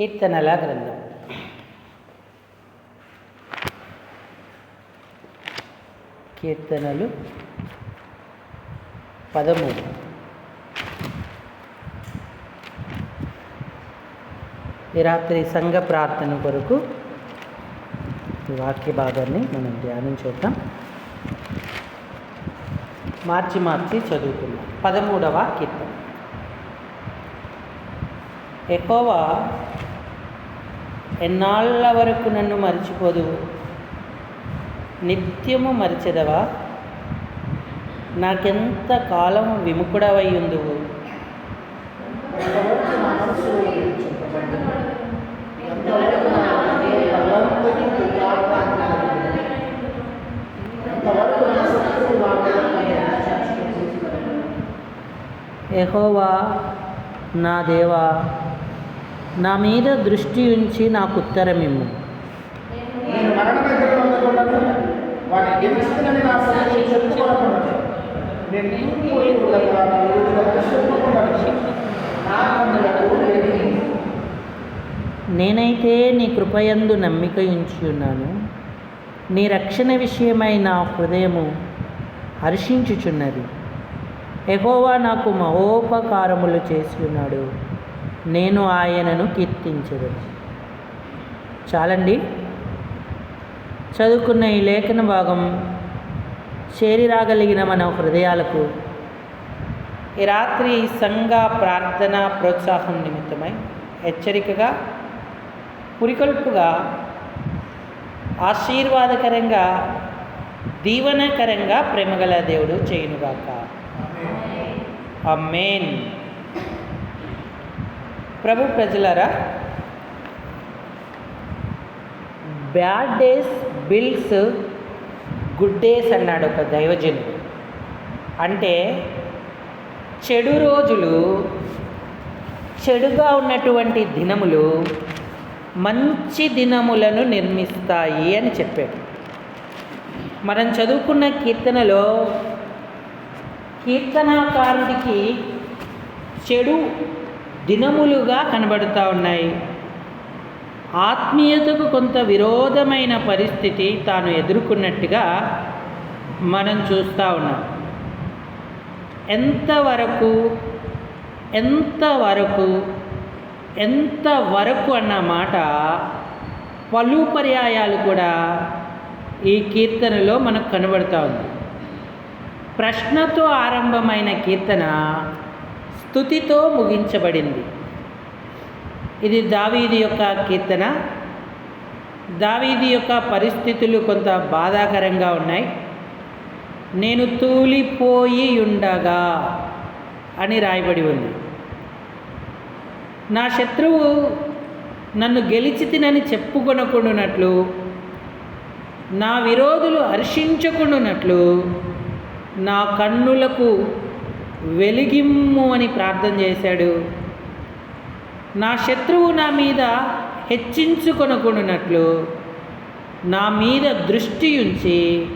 కీర్తనల గ్రంథం. కీర్తనలు పదమూడు. ఈ రాత్రి సంఘ ప్రార్థన కొరకు ఈ వాక్య భాగాన్ని మనం ధ్యానం చేద్దాం. మార్చి మార్చి చదువుకున్నాం పదమూడవ కీర్తన. ఎక్కువ ఎన్నాళ్ళ వరకు నన్ను మర్చిపోదు? నిత్యము మరిచెదవా? నాకెంత కాలం విముకుడవై ఉందువు యెహోవా నా దేవా నా మీద దృష్టి ఉంచి నాకు కన్నులకు లేని నేనైతే నీ కృపయందు నమ్మిక ఉంచి ఉన్నాను. నీ రక్షణ విషయమై నా హృదయము హర్షించుచున్నది. ఎగోవా నాకు మహోపకారములు చేసి ఉన్నాడు. నేను ఆయనను కీర్తించదను. చాలండి. చదువుకున్న ఈ లేఖన భాగం చేరి రాగలిగిన మన హృదయాలకు ఈ రాత్రి సంఘ ప్రార్థన ప్రోత్సాహం నిమిత్తమై హెచ్చరికగా పురికొల్పుగా ఆశీర్వాదకరంగా దీవనకరంగా ప్రేమగల దేవుడు చేయునుగాక. అమ్మేన్ ప్రభు ప్రజలరా bad days bills good days అన్నాడు ఒక దైవజనుడు. అంటే చెడు రోజులు చెడుగా ఉన్నటువంటి దినములు మంచి దినములను నిర్మిస్తాయి అని చెప్పాడు. మనం చదువుకున్న కీర్తనలో కీర్తనాకారుడికి చెడు దినములుగా కనబడుతూ ఉన్నాయి. ఆత్మీయతకు కొంత విరోధమైన పరిస్థితి తాను ఎదుర్కొన్నట్టుగా మనం చూస్తూ ఉన్నాం. ఎంతవరకు ఎంతవరకు ఎంతవరకు అన్న మాట పలు పర్యాయాలు కూడా ఈ కీర్తనలో మనకు కనబడుతూ ఉంది. ప్రశ్నతో ఆరంభమైన కీర్తన స్థుతితో ముగించబడింది. ఇది దావీది యొక్క కీర్తన. దావీది యొక్క పరిస్థితులు కొంత బాధాకరంగా ఉన్నాయి. నేను తూలిపోయి ఉండగా అని రాయబడి ఉంది. నా శత్రువు నన్ను గెలిచి తినని చెప్పుకొనకుండునట్లు నా విరోధులు హర్షించుకుండునట్లు నా కన్నులకు వెలిగిమ్ము అని ప్రార్థన చేశాడు. నా శత్రువు నా మీద హెచ్చించుకొనుకున్నట్లు నా మీద దృష్టి ఉంచి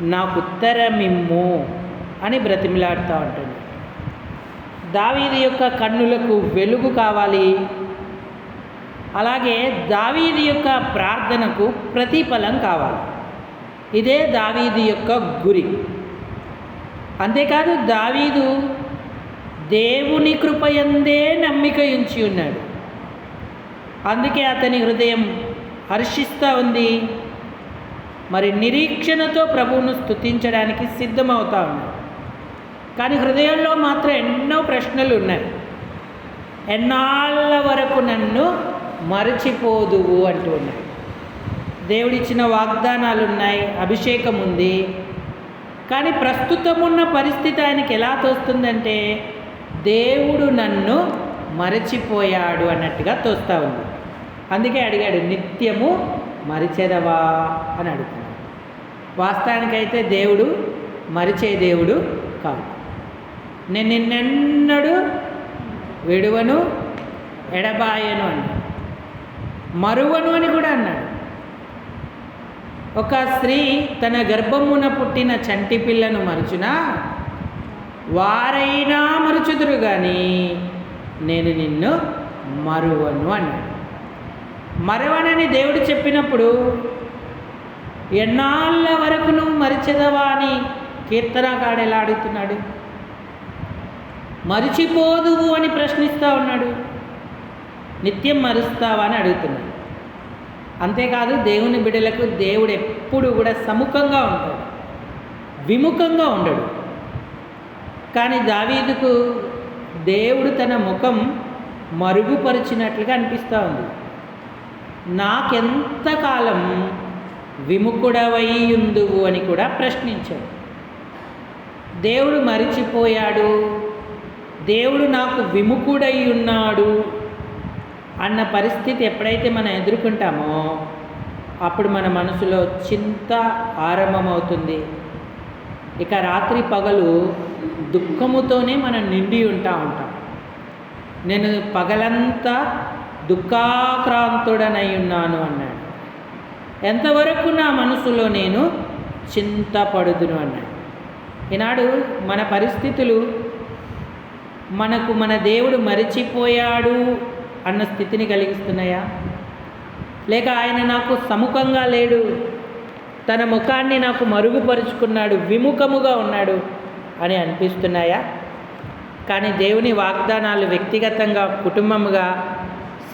నాకు ఉత్తరమిమ్ము అని బ్రతిమిలాడుతూ ఉంటుంది. దావీది యొక్క కన్నులకు వెలుగు కావాలి. అలాగే దావీది యొక్క ప్రార్థనకు ప్రతిఫలం కావాలి. ఇదే దావీది యొక్క గురి. అంతేకాదు దావీదు దేవుని కృపయందే నమ్మిక ఉంచి ఉన్నాడు. అందుకే అతని హృదయం హర్షిస్తూ ఉంది. మరి నిరీక్షణతో ప్రభువును స్తుతించడానికి సిద్ధమవుతా ఉన్నాడు. కానీ హృదయంలో మాత్రం ఎన్నో ప్రశ్నలు ఉన్నాయి. ఎన్నాళ్ళ వరకు నన్ను మరచిపోదువు అంటూ ఉన్నాయి. దేవుడిచ్చిన వాగ్దానాలు ఉన్నాయి అభిషేకం ఉంది కానీ ప్రస్తుతం ఉన్న పరిస్థితి ఆయనకి ఎలా తోస్తుందంటే దేవుడు నన్ను మరచిపోయాడు అన్నట్టుగా తోస్తూ ఉంది. అందుకే అడిగాడు నిత్యము మరిచెదవా? అని అడుగుతున్నాడు. వాస్తవానికైతే దేవుడు మరిచే దేవుడు కాదు. నేను నిన్నెన్నడు విడువను ఎడబాయను అన్నాడు. మరువను అని కూడా అన్నాడు. ఒక స్త్రీ తన గర్భమున పుట్టిన చంటి పిల్లను మరుచునా? వారైనా మరుచుదురు కానీ నేను నిన్ను మరువను అన్నాడు మరవనని దేవుడు చెప్పినప్పుడు ఎన్నాళ్ళ వరకు నువ్వు మరిచెదవా? అని కీర్తనకాడు ఎలా అడుగుతున్నాడు. మరిచిపోదువు అని ప్రశ్నిస్తూ ఉన్నాడు. నిత్యం మరుస్తావా? అని అడుగుతున్నాడు. అంతేకాదు దేవుని బిడ్డలకు దేవుడు ఎప్పుడు కూడా సముఖంగా ఉంటాడు. విముఖంగా ఉండడు. కానీ దావీదుకు దేవుడు తన ముఖం మరుగుపరిచినట్లుగా అనిపిస్తూ ఉంది. నాకెంతకాలం విముఖుడవై ఉందువు అని కూడా ప్రశ్నించాడు. దేవుడు మరిచిపోయాడు. దేవుడు నాకు విముఖుడై ఉన్నాడు అన్న పరిస్థితి ఎప్పుడైతే మనం ఎదుర్కొంటామో అప్పుడు మన మనసులో చింత ఆరంభమవుతుంది. ఇక రాత్రి పగలు దుఃఖముతోనే మనం నిండి ఉంటా ఉంటాం. నేను పగలంతా దుఃఖాక్రాంతుడనై ఉన్నాను అన్నాడు. ఎంతవరకు నా మనసులో నేను చింతపడుదును అన్నాడు. ఈనాడు మన పరిస్థితులు మనకు మన దేవుడు మరిచిపోయాడు అన్న స్థితిని కలిగిస్తున్నాయా? లేక ఆయన నాకు సముఖంగా లేడు. తన ముఖాన్ని నాకు మరుగుపరుచుకున్నాడు. విముఖముగా ఉన్నాడు అని అనిపిస్తున్నాయా? కానీ దేవుని వాగ్దానాలు వ్యక్తిగతంగా కుటుంబముగా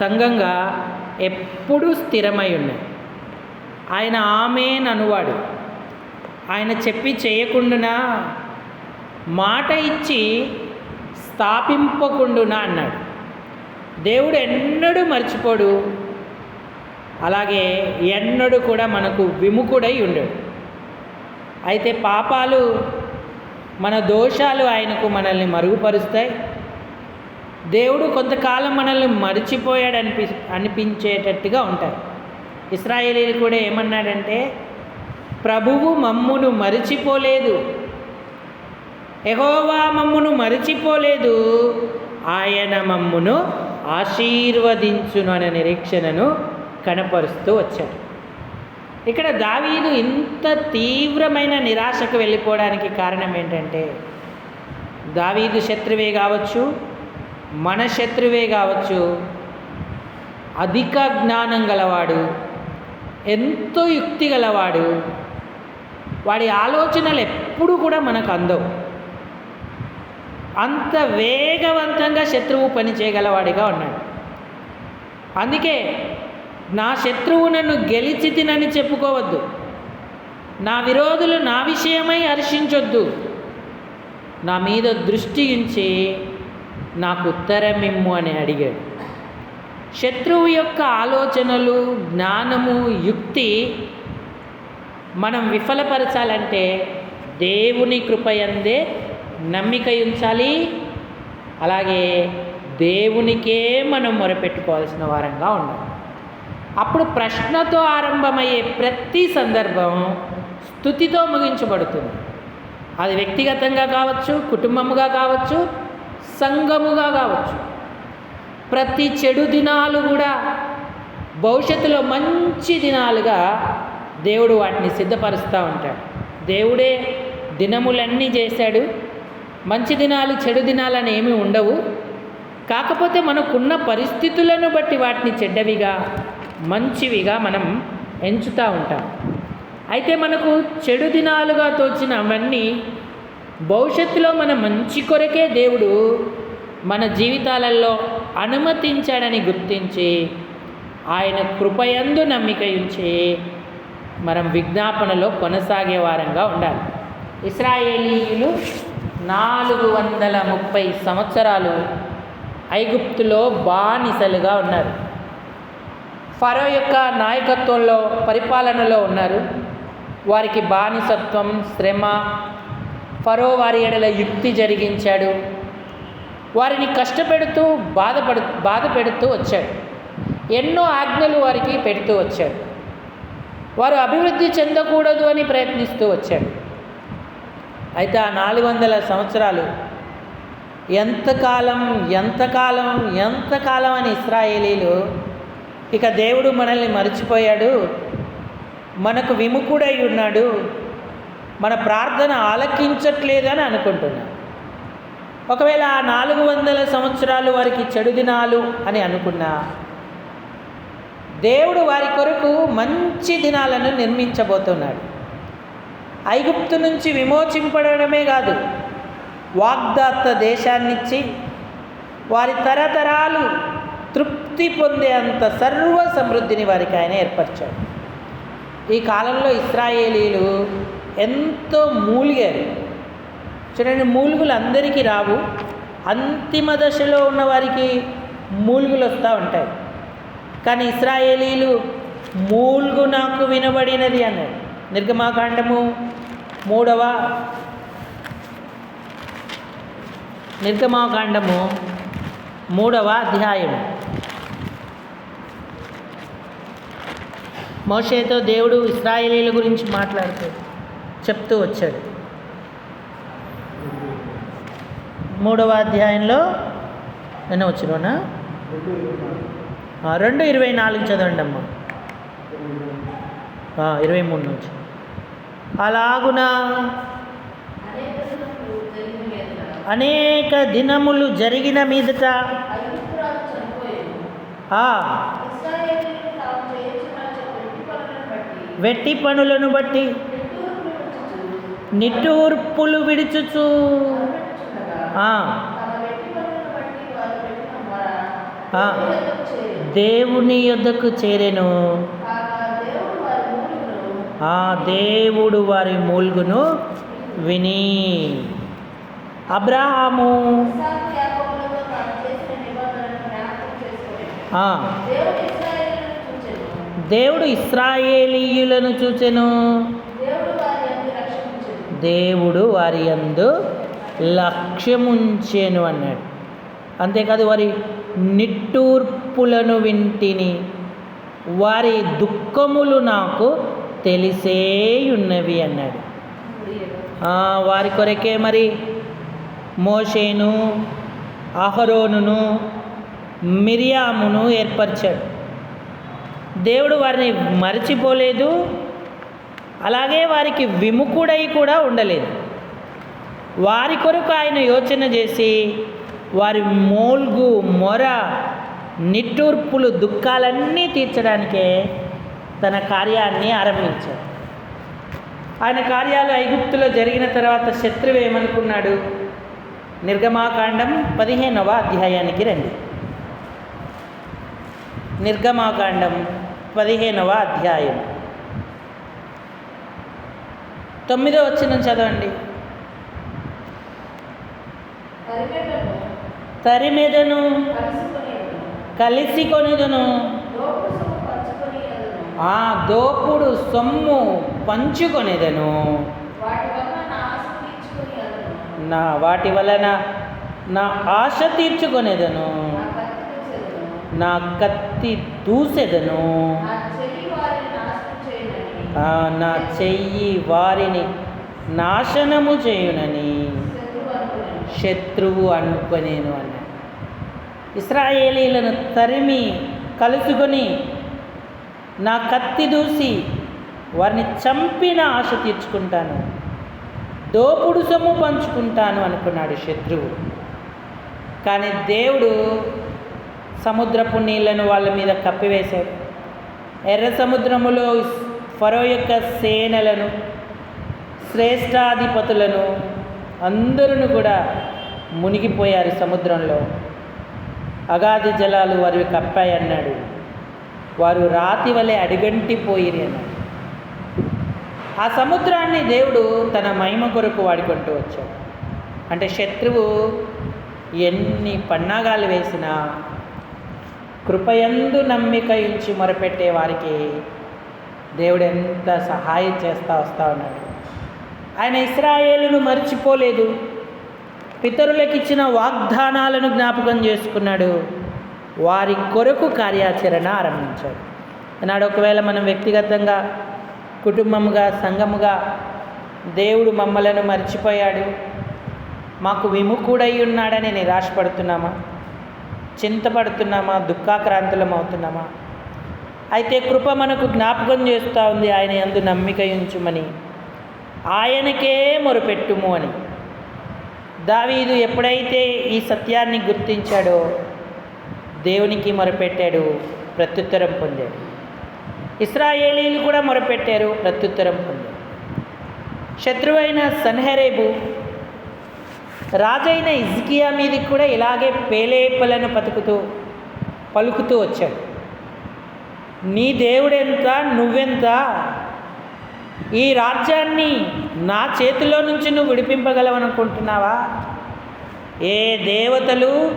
సంఘంగా ఎప్పుడూ స్థిరమై ఉన్నాయి. ఆయన ఆమెన్ అనువాడు. ఆయన చెప్పి చేయకుండా మాట ఇచ్చి స్థాపింపకుండునా? అన్నాడు. దేవుడు ఎన్నడూ మర్చిపోడు. అలాగే ఎన్నడూ కూడా మనకు విముఖుడై ఉండడు. అయితే పాపాలు మన దోషాలు ఆయనకు మనల్ని మరుగుపరుస్తాయి. దేవుడు కొంతకాలం మనల్ని మరిచిపోయాడు అనిపి అనిపించేటట్టుగా ఉంటాయి ఇస్రాయేలీలు కూడా ఏమన్నాడంటే ప్రభువు మమ్మును మరిచిపోలేదు. ఎహోవా మమ్మును మరిచిపోలేదు. ఆయన మమ్మును ఆశీర్వదించును అనే నిరీక్షణను కనపరుస్తూ వచ్చాడు. ఇక్కడ దావీదు ఇంత తీవ్రమైన నిరాశకు వెళ్ళిపోవడానికి కారణం ఏంటంటే దావీదు శత్రువే కావచ్చు మన శత్రువే కావచ్చు అధిక జ్ఞానం గలవాడు ఎంతో యుక్తి గలవాడు వాడి ఆలోచనలు ఎప్పుడు కూడా మనకు అందవు. అంత వేగవంతంగా శత్రువు పని చేయగలవాడిగా ఉన్నాడు. అందుకే నా శత్రువు నన్ను గెలిచి తినని చెప్పుకోవద్దు. నా విరోధులు నా విషయమై హర్షించొద్దు. నా మీద దృష్టి ఉంచి నాకు ఉత్తరమిమ్ము అని అడిగాడు. శత్రువు యొక్క ఆలోచనలు జ్ఞానము యుక్తి మనం విఫలపరచాలంటే దేవుని కృపయందే నమ్మిక ఉంచాలి అలాగే దేవునికే మనం మొరపెట్టుకోవాల్సిన వారంగా ఉండాలి. అప్పుడు ప్రశ్నతో ఆరంభమయ్యే ప్రతి సందర్భం స్థుతితో ముగించబడుతుంది. అది వ్యక్తిగతంగా కావచ్చు కుటుంబముగా కావచ్చు సంఘముగా కావచ్చు. ప్రతి చెడు దినాలు కూడా భవిష్యత్తులో మంచి దినాలుగా దేవుడు వాటిని సిద్ధపరుస్తూ ఉంటాడు. దేవుడే దినములన్నీ చేశాడు. మంచి దినాలు చెడు దినాలని ఏమీ ఉండవు. కాకపోతే మనకున్న పరిస్థితులను బట్టి వాటిని చెడ్డవిగా మంచివిగా మనం ఎంచుతూ ఉంటాం. అయితే మనకు చెడు దినాలుగా తోచిన అవన్నీ భవిష్యత్తులో మన మంచి కొరకే దేవుడు మన జీవితాలలో అనుమతించాడని గుర్తించి ఆయన కృపయందు నమ్మిక ఉంచి మనం విజ్ఞాపనలో కొనసాగే వారంగా ఉండాలి. ఇస్రాయేలీయులు నాలుగు వందల ముప్పై సంవత్సరాలు ఐగుప్తులో బానిసలుగా ఉన్నారు. ఫరో యొక్క నాయకత్వంలో పరిపాలనలో ఉన్నారు. వారికి బానిసత్వం శ్రమ ఫరో వారి ఎడల యుక్తి జరిగించాడు. వారిని కష్టపెడుతూ బాధపడు బాధ పెడుతూ వచ్చాడు. ఎన్నో ఆజ్ఞలు వారికి పెడుతూ వచ్చాడు. వారు అభివృద్ధి చెందకూడదు అని ప్రయత్నిస్తూ వచ్చాడు. అయితే ఆ నాలుగు వందల సంవత్సరాలు ఎంతకాలం ఎంతకాలం ఎంతకాలం అని ఇస్రాయేలీలు ఇక దేవుడు మనల్ని మర్చిపోయాడు మనకు విముఖుడై ఉన్నాడు మన ప్రార్థన ఆలకించట్లేదని అనుకుంటున్నాను ఒకవేళ ఆ నాలుగు వందల సంవత్సరాలు వారికి చెడు దినాలు అని అనుకున్నా దేవుడు వారి కొరకు మంచి దినాలను నిర్మించబోతున్నాడు. ఐగుప్తు నుంచి విమోచింపడమే కాదు వాగ్దాత్త దేశాన్నిచ్చి వారి తరతరాలు తృప్తి పొందే అంత సర్వ సమృద్ధిని వారికి ఆయన ఏర్పరిచాడు. ఈ కాలంలో ఇస్రాయేలీలు ఎంతో మూలిగారు. చూడండి మూలుగులు అందరికీ రావు అంతిమ దశలో ఉన్న వారికి మూలుగులు వస్తూ ఉంటాయి. కానీ ఇస్రాయేలీలు మూల్గు నాకు వినబడినది అన్నాడు. నిర్గమాకాండము మూడవ నిర్గమాకాండము మూడవ అధ్యాయము. మోషేతో దేవుడు ఇస్రాయేలీల గురించి మాట్లాడుతూ చెప్తూ వచ్చాడు. మూడవ అధ్యాయంలో నేను వచ్చినా రెండు ఇరవై నాలుగు చదవండి అమ్మ. ఇరవై మూడు నుంచి. అలాగున అనేక దినములు జరిగిన మీదట ఆ, వెట్టి పనులను బట్టి నిట్టూర్పులు విడుచుచు. దేవుని యొద్దకు చేరెను. ఆ దేవుడు వారి మూల్గును విని. అబ్రాహాము. దేవుడు ఇస్రాయేలీయులను చూచెను. దేవుడు వారి యందు లక్ష్యముంచెను అన్నాడు. అంతేకాదు వారి నిట్టూర్పులను వింటిని. వారి దుఃఖములు నాకు తెలిసేయున్నవి అన్నాడు. వారి కొరకే మరి మోషేను అహరోనును మిరియామును ఏర్పరిచాడు. దేవుడు వారిని మరచిపోలేదు అలాగే వారికి విముఖుడై కూడా ఉండలేదు. వారి కొరకు ఆయన యోచన చేసి వారి మోల్గు మొర నిట్టూర్పులు దుఃఖాలన్నీ తీర్చడానికే తన కార్యాన్ని ఆరంభించాడు. ఆయన కార్యాలు ఐగుప్తులో జరిగిన తర్వాత శత్రువు ఏమనుకున్నాడు? నిర్గమాకాండం పదిహేనవ అధ్యాయానికి రండి. నిర్గమాకాండం పదిహేనవ అధ్యాయం. తొమ్మిదో వచ్చిన చదవండి. తరిమెదను కలిసి కొనిదను. ఆ దోపుడు సొమ్ము పంచుకొనేదను. నా వాటి వలన నా ఆశ తీర్చుకొనేదను. నా కత్తి దూసెదను. నా చెయ్యి వారిని నాశనము చేయునని. శత్రువు అనుకునేను అన్నాడు. ఇస్రాయేలీలను తరిమి కలుసుకొని నా కత్తి దూసి వారిని చంపిన ఆశ తీర్చుకుంటాను. దోపుడు సొమ్ము పంచుకుంటాను అనుకున్నాడు శత్రువు. కానీ దేవుడు సముద్రపు నీళ్ళను వాళ్ళ మీద కప్పివేశాడు. ఎర్ర సముద్రములో ఫరో యొక్క సేనలను శ్రేష్టాధిపతులను అందరూ కూడా మునిగిపోయారు సముద్రంలో. అగాధి జలాలు వారివి కప్పాయన్నాడు. వారు రాతి వలె అడిగంటిపోయిరి అన్నాడు. ఆ సముద్రాన్ని దేవుడు తన మహిమ కొరకు వాడుకుంటూ వచ్చాడు. అంటే శత్రువు ఎన్ని పన్నాగాలు వేసినా కృపయందు నమ్మిక ఇచ్చి మొరపెట్టే వారికి దేవుడు ఎంత సహాయం చేస్తా వస్తా ఉన్నాడు. ఆయన ఇస్రాయేలును మర్చిపోలేదు. పితరులకు ఇచ్చిన వాగ్దానాలను జ్ఞాపకం చేసుకున్నాడు. వారి కొరకు కార్యాచరణ ఆరంభించాడు నాడు ఒకవేళ మనం వ్యక్తిగతంగా కుటుంబముగా సంఘముగా దేవుడు మమ్మలను మర్చిపోయాడు మాకు విముఖుడై ఉన్నాడని నిరాశపడుతున్నామా? చింతపడుతున్నామా? దుఃఖాక్రాంతులం అవుతున్నామా? అయితే కృప మనకు జ్ఞాపకం చేస్తూ ఉంది ఆయన ఎందు నమ్మిక ఉంచుమని. ఆయనకే మొరుపెట్టుము అని. దావీదు ఎప్పుడైతే ఈ సత్యాన్ని గుర్తించాడో దేవునికి మొరపెట్టాడు ప్రత్యుత్తరం పొందాడు. ఇస్రాయేలీలు కూడా మొరపెట్టారు ప్రత్యుత్తరం పొందారు. శత్రువైన సన్హరేబు రాజైన ఇజ్కియా మీదకి కూడా ఇలాగే పేలేపలను పతుకుతూ పలుకుతూ వచ్చాడు. నీ దేవుడెంత నువ్వెంత? ఈ రాజ్యాన్ని నా చేతిలో నుంచి నువ్వు విడిపింపగలవనుకుంటున్నావా? ఏ దేవతలు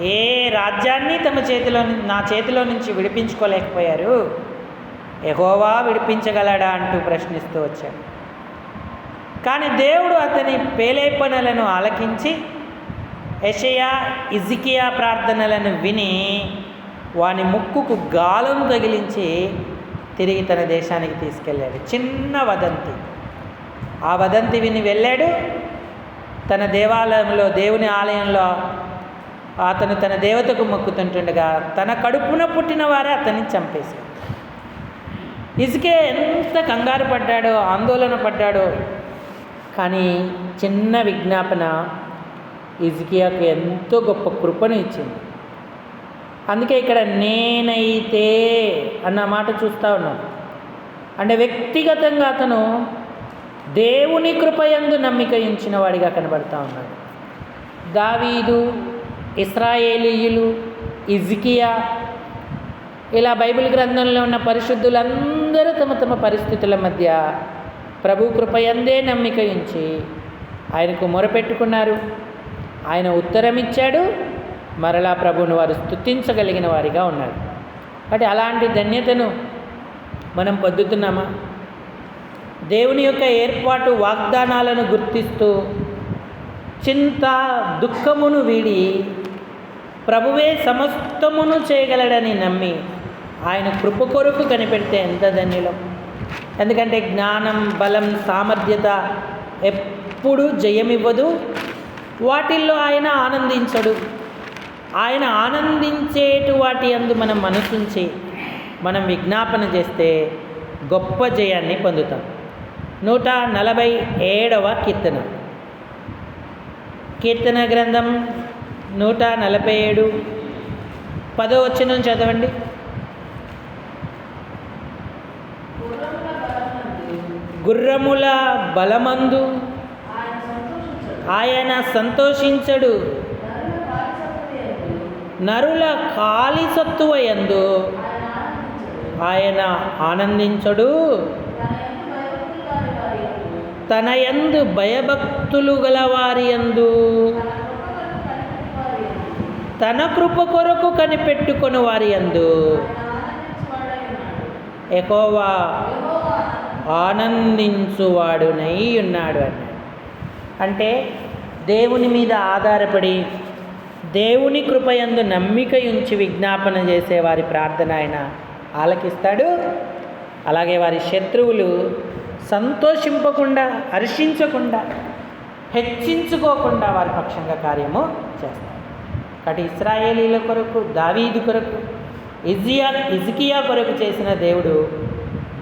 ఏ రాజ్యాన్ని తమ చేతిలో నా చేతిలో నుంచి విడిపించుకోలేకపోయారు? ఎగోవా విడిపించగలడా అంటూ ప్రశ్నిస్తూ వచ్చాడు. కానీ దేవుడు అతని పేలేపనలను ఆలకించి యషయా ఇజికియా ప్రార్థనలను విని వాని ముక్కుకు గాలం తగిలించి తిరిగి తన దేశానికి తీసుకెళ్ళాడు. చిన్న వదంతి. ఆ వదంతి విని వెళ్ళాడు. తన దేవాలయంలో దేవుని ఆలయంలో అతను తన దేవతకు మొక్కుతుంటుండగా తన కడుపున పుట్టిన వారే అతన్ని చంపేశాడు ఇసుకే ఎంత కంగారు పడ్డాడో ఆందోళన పడ్డాడో కానీ చిన్న విజ్ఞాపన ఇజ్కియాకు ఎంతో గొప్ప కృపను ఇచ్చింది. అందుకే ఇక్కడ నేనైతే అన్న మాట చూస్తూ ఉన్నాం అంటే వ్యక్తిగతంగా అతను దేవుని కృపయందు నమ్మిక ఉంచిన వాడిగా కనబడతా ఉన్నాడు. దావీదు ఇస్రాయేలీయులు ఇజ్కియా ఇలా బైబిల్ గ్రంథంలో ఉన్న పరిశుద్ధులందరూ తమ తమ పరిస్థితుల మధ్య ప్రభు కృపయందే నమ్మిక ఉంచి ఆయనకు మొరపెట్టుకున్నారు. ఆయన ఉత్తరం ఇచ్చాడు మరలా ప్రభువును వారు స్తుతించగలిగిన వారిగా ఉన్నారు. కాబట్టి అలాంటి ధన్యతను మనం పొద్దుతున్నామా దేవుని యొక్క ఏర్పాటు వాగ్దానాలను గుర్తిస్తూ చింత దుఃఖమును వీడి ప్రభువే సమస్తమును చేయగలడని నమ్మి ఆయన కృప కొరకు కనిపెడితే ఎంత ధన్యులం. ఎందుకంటే జ్ఞానం బలం సామర్థ్యత ఎప్పుడు జయమివ్వదు. వాటిల్లో ఆయన ఆనందించడు. ఆయన ఆనందించేటు వాటి అందు మనం మనసుంచి మనం విజ్ఞాపన చేస్తే గొప్ప జయాన్ని పొందుతాం. నూట నలభై ఏడవ కీర్తన. కీర్తన గ్రంథం నూట నలభై ఏడు. పదో వచ్చిన చదవండి. గుర్రముల బలమందు ఆయన సంతోషించడు. నరుల కాలి సత్తువ ఆయన ఆనందించడు. తన యందు భయభక్తులు గలవారి యందు తన కృప కొరకు కనిపెట్టుకొని వారి యందు. ఎకోవా ఆనందించువాడునై ఉన్నాడు అన్నాడు. అంటే దేవుని మీద ఆధారపడి దేవుని కృపయందు నమ్మిక ఉంచి విజ్ఞాపన చేసే వారి ప్రార్థన ఆయన ఆలకిస్తాడు. అలాగే వారి శత్రువులు సంతోషింపకుండా హర్షించకుండా హెచ్చించుకోకుండా వారి పక్షంగా కార్యము చేస్తారు. కాబట్టి ఇస్రాయేలీల కొరకు దావీదు కొరకు ఇజియా ఇజికియా కొరకు చేసిన దేవుడు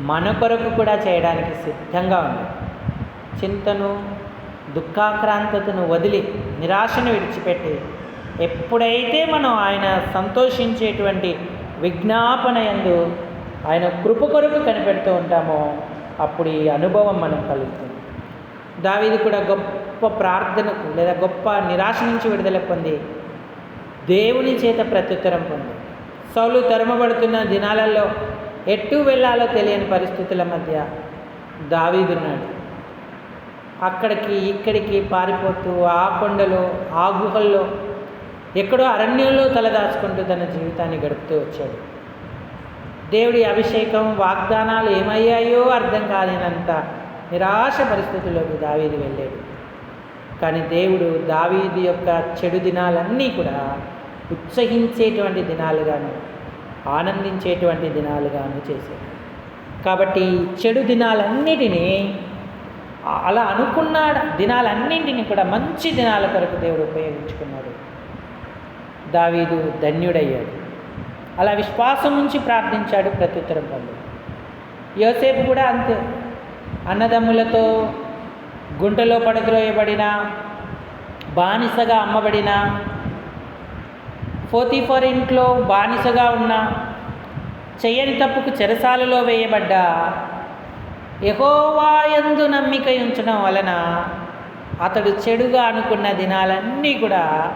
మన కొరకు కూడా చేయడానికి సిద్ధంగా ఉంది చింతను దుఃఖాక్రాంతతను వదిలి నిరాశను విడిచిపెట్టి ఎప్పుడైతే మనం ఆయన సంతోషించేటువంటి విజ్ఞాపన ఎందు ఆయన కృప కొరకు కనిపెడుతూ ఉంటామో అప్పుడు ఈ అనుభవం మనం కలుగుతుంది. దావీది కూడా గొప్ప ప్రార్థనకు లేదా గొప్ప నిరాశ నుంచి విడుదల పొంది దేవుని చేత ప్రత్యుత్తరం పొంది. సౌలు తరమబడుతున్న దినాలలో ఎటు వెళ్ళాలో తెలియని పరిస్థితుల మధ్య దావీదున్నాడు అక్కడికి ఇక్కడికి పారిపోతూ ఆ కొండలో ఆ గుహల్లో ఎక్కడో అరణ్యంలో తలదాచుకుంటూ తన జీవితాన్ని గడుపుతూ వచ్చాడు. దేవుడి అభిషేకం వాగ్దానాలు ఏమయ్యాయో అర్థం కాలేనంత నిరాశ పరిస్థితుల్లోకి దావీదు వెళ్ళాడు. కానీ దేవుడు దావీదు యొక్క చెడు దినాలన్నీ కూడా ఉత్సహించేటువంటి దినాలుగాను ఆనందించేటువంటి దినాలుగాను చేశాడు కాబట్టి చెడు దినాలన్నిటినీ అలా అనుకున్న దినాలన్నింటినీ కూడా మంచి దినాల కొరకు దేవుడు ఉపయోగించుకున్నాడు. దావీదు ధన్యుడయ్యాడు. అలా విశ్వాసం నుంచి ప్రార్థించాడు ప్రత్యుత్తరం పొందాడు యోసేపు కూడా అంతే. అన్నదమ్ములతో గుంటలో పడద్రోయబడిన బానిసగా అమ్మబడిన ఫోర్ ఇంట్లో బానిసగా ఉన్న చెయ్యని తప్పుకు చెరసాలలో వేయబడ్డ యహోవాయందు నమ్మిక ఉంచడం వలన అతడు చెడుగా అనుకున్న దినాలన్నీ కూడా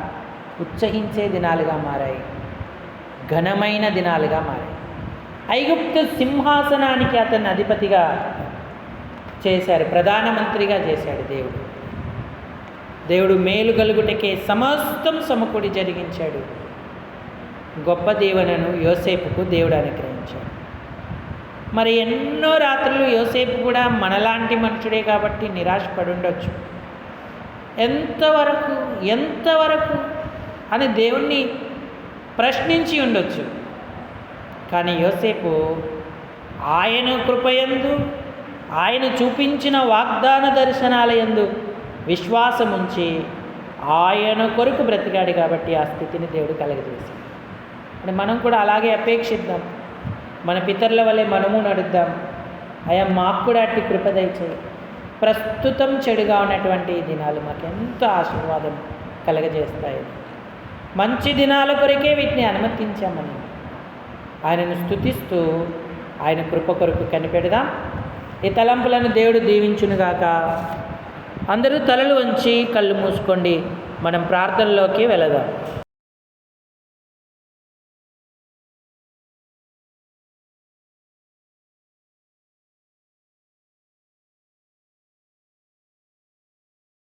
ఉత్సహించే దినాలుగా మారాయి. ఘనమైన దినాలుగా మారాయి. ఐగుప్తు సింహాసనానికి అతన్ని అధిపతిగా చేశారు ప్రధానమంత్రిగా చేశాడు దేవుడు. దేవుడు మేలు కలుగుటకే సమస్తం సమకూడి జరిగించాడు. గొప్ప దీవెనను యోసేపుకు దేవుడు అనుగ్రహించాడు. మరి ఎన్నో రాత్రులు యోసేపు కూడా మనలాంటి మనుషుడే కాబట్టి నిరాశపడి ఉండొచ్చు ఎంతవరకు ఎంతవరకు అని దేవుణ్ణి ప్రశ్నించి ఉండొచ్చు. కానీ యోసేపు ఆయన కృపయందు ఆయన చూపించిన వాగ్దాన దర్శనాలయందు ఎందు విశ్వాసముంచి ఆయన కొరకు బ్రతికాడు కాబట్టి ఆ స్థితిని దేవుడు కలగజేశాడు. అంటే మనం కూడా అలాగే అపేక్షిద్దాం. మన పితరుల వల్లే మనము నడుద్దాం. అయ్యా మాకు కూడా అట్టి కృప దయచేయి. ప్రస్తుతం చెడుగా ఉన్నటువంటి ఈ దినాలు మాకు ఎంత ఆశీర్వాదం కలగజేస్తాయి. మంచి దినాల కొరకే వీటిని అనుమతించామని ఆయనను స్తుతిస్తూ ఆయన కృప కొరకు కనిపెడదాం. ఈ తలంపులను దేవుడు దీవించునుగాక అందరూ తలలు వంచి కళ్ళు మూసుకోండి. మనం ప్రార్థనలోకి వెళదాం.